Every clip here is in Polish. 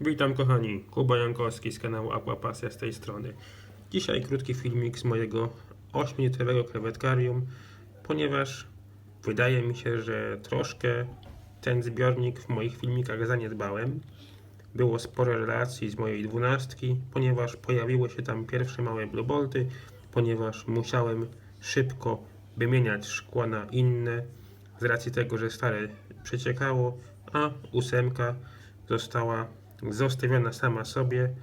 Witam kochani, Kuba Jankowski z kanału Aquapasja z tej strony. Dzisiaj krótki filmik z mojego 8-litrowego krewetkarium, ponieważ wydaje mi się, że troszkę ten zbiornik w moich filmikach zaniedbałem. Było sporo relacji z mojej dwunastki, ponieważ pojawiły się tam pierwsze małe bluebolty, ponieważ musiałem szybko wymieniać szkła na inne, z racji tego, że stare przeciekało, a ósemka została zostawiona sama sobie,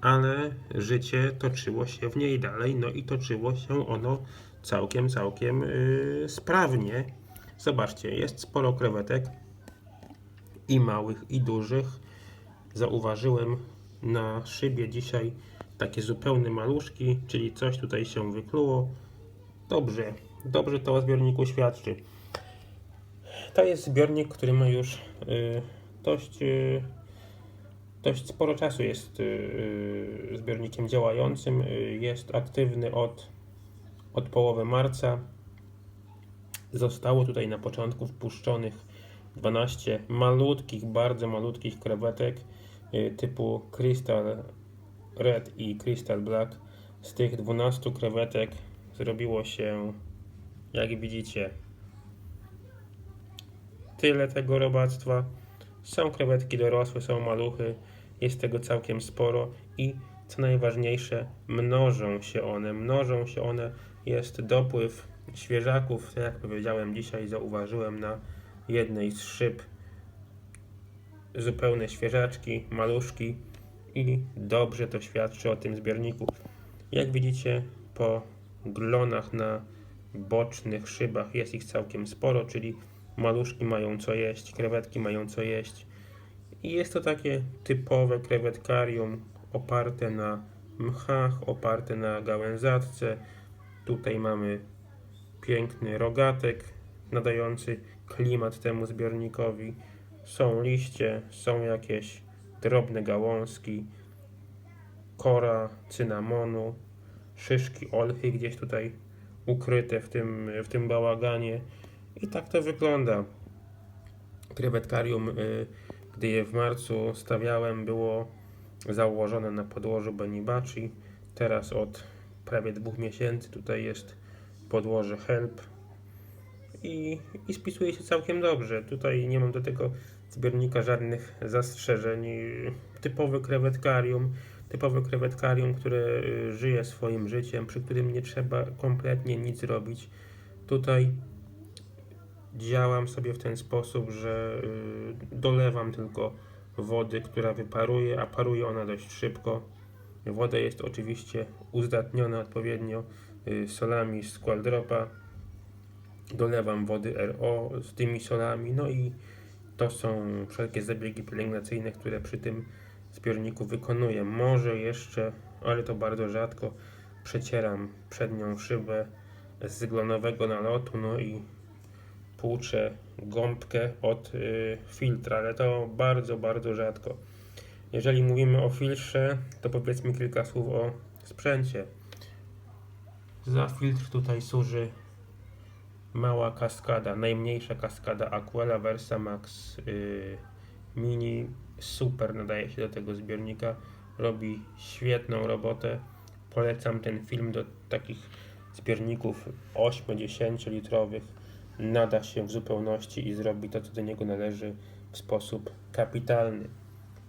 ale życie toczyło się w niej dalej, no i toczyło się ono całkiem, całkiem yy, sprawnie. Zobaczcie, jest sporo krewetek i małych, i dużych. Zauważyłem na szybie dzisiaj takie zupełne maluszki, czyli coś tutaj się wykluło. Dobrze, dobrze to o zbiorniku świadczy. To jest zbiornik, który ma już y, dość, y, dość sporo czasu jest y, y, zbiornikiem działającym. Y, jest aktywny od, od połowy marca. Zostało tutaj na początku wpuszczonych 12 malutkich, bardzo malutkich krewetek typu Crystal Red i Crystal Black. Z tych 12 krewetek zrobiło się, jak widzicie, tyle tego robactwa. Są krewetki dorosłe, są maluchy, jest tego całkiem sporo i co najważniejsze, mnożą się one. Mnożą się one, jest dopływ świeżaków, tak jak powiedziałem dzisiaj, zauważyłem na jednej z szyb zupełne świeżaczki, maluszki i dobrze to świadczy o tym zbiorniku. Jak widzicie, po glonach na bocznych szybach jest ich całkiem sporo, czyli maluszki mają co jeść, krewetki mają co jeść. I jest to takie typowe krewetkarium oparte na mchach, oparte na gałęzatce. Tutaj mamy piękny rogatek nadający klimat temu zbiornikowi. Są liście, są jakieś drobne gałązki, kora cynamonu, szyszki olchy gdzieś tutaj ukryte w tym, w tym bałaganie. I tak to wygląda. Krewetkarium, y, gdy je w marcu stawiałem, było założone na podłożu Benibachi. Teraz od prawie dwóch miesięcy tutaj jest podłoże Help i, i spisuje się całkiem dobrze. Tutaj nie mam do tego zbiornika żadnych zastrzeżeń. Typowe krewetkarium, typowe krewetkarium, które y, żyje swoim życiem, przy którym nie trzeba kompletnie nic robić. Tutaj działam sobie w ten sposób, że y, dolewam tylko wody, która wyparuje, a paruje ona dość szybko. Woda jest oczywiście uzdatniona odpowiednio y, solami z Squaldropa. Dolewam wody RO z tymi solami, no i to są wszelkie zabiegi pielęgnacyjne, które przy tym zbiorniku wykonuję. Może jeszcze, ale to bardzo rzadko, przecieram przednią szybę z glonowego nalotu, no i płuczę gąbkę od y, filtra, ale to bardzo, bardzo rzadko. Jeżeli mówimy o filtrze, to powiedzmy kilka słów o sprzęcie. Za filtr tutaj służy mała kaskada, najmniejsza kaskada Aquela Versa Max y, Mini. Super nadaje się do tego zbiornika. Robi świetną robotę. Polecam ten film do takich zbiorników 8-10 litrowych. Nada się w zupełności i zrobi to, co do niego należy w sposób kapitalny.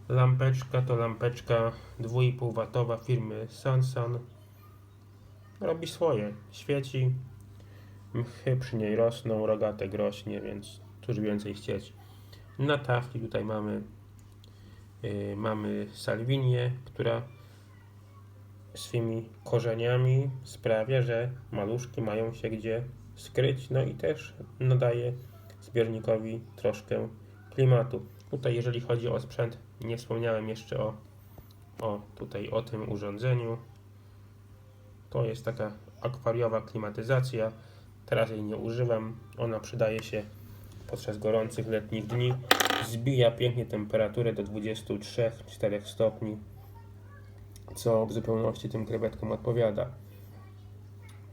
Lampeczka to lampeczka 2,5 watowa firmy Sansan. Robi swoje. Świeci, mchy przy niej rosną, rogatek rośnie, więc cóż więcej chcieć. Na tafli tutaj mamy yy, mamy salwinię, która swymi korzeniami sprawia, że maluszki mają się gdzie skryć, no i też nadaje zbiornikowi troszkę klimatu. Tutaj jeżeli chodzi o sprzęt, nie wspomniałem jeszcze o, o tutaj o tym urządzeniu. To jest taka akwariowa klimatyzacja. Teraz jej nie używam. Ona przydaje się podczas gorących letnich dni. Zbija pięknie temperaturę do 23-4 stopni, co w zupełności tym krewetkom odpowiada.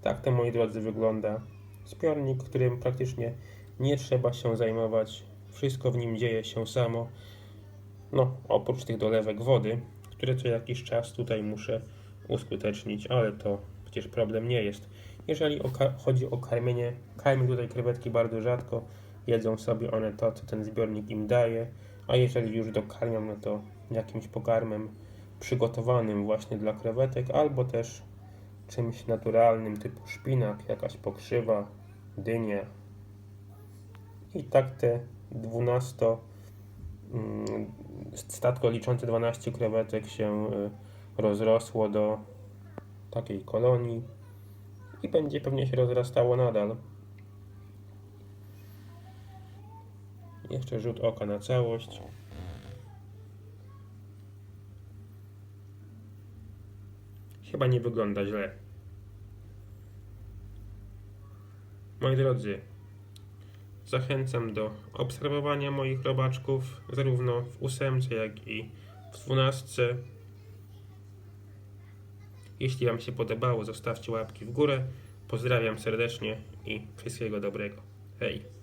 Tak to, moi drodzy, wygląda zbiornik, którym praktycznie nie trzeba się zajmować. Wszystko w nim dzieje się samo. No, oprócz tych dolewek wody, które co jakiś czas tutaj muszę uskutecznić, ale to przecież problem nie jest. Jeżeli o chodzi o karmienie, karmię tutaj krewetki bardzo rzadko, jedzą sobie one to, co ten zbiornik im daje, a jeżeli już dokarmiam, no to jakimś pokarmem przygotowanym właśnie dla krewetek, albo też czymś naturalnym typu szpinak, jakaś pokrzywa, dynie. I tak te 12 mm, statko liczące 12 krewetek się y, rozrosło do takiej kolonii i będzie pewnie się rozrastało nadal. Jeszcze rzut oka na całość. Chyba nie wygląda źle. Moi drodzy, zachęcam do obserwowania moich robaczków zarówno w ósemce, jak i w dwunastce. Jeśli Wam się podobało, zostawcie łapki w górę. Pozdrawiam serdecznie i wszystkiego dobrego. Hej!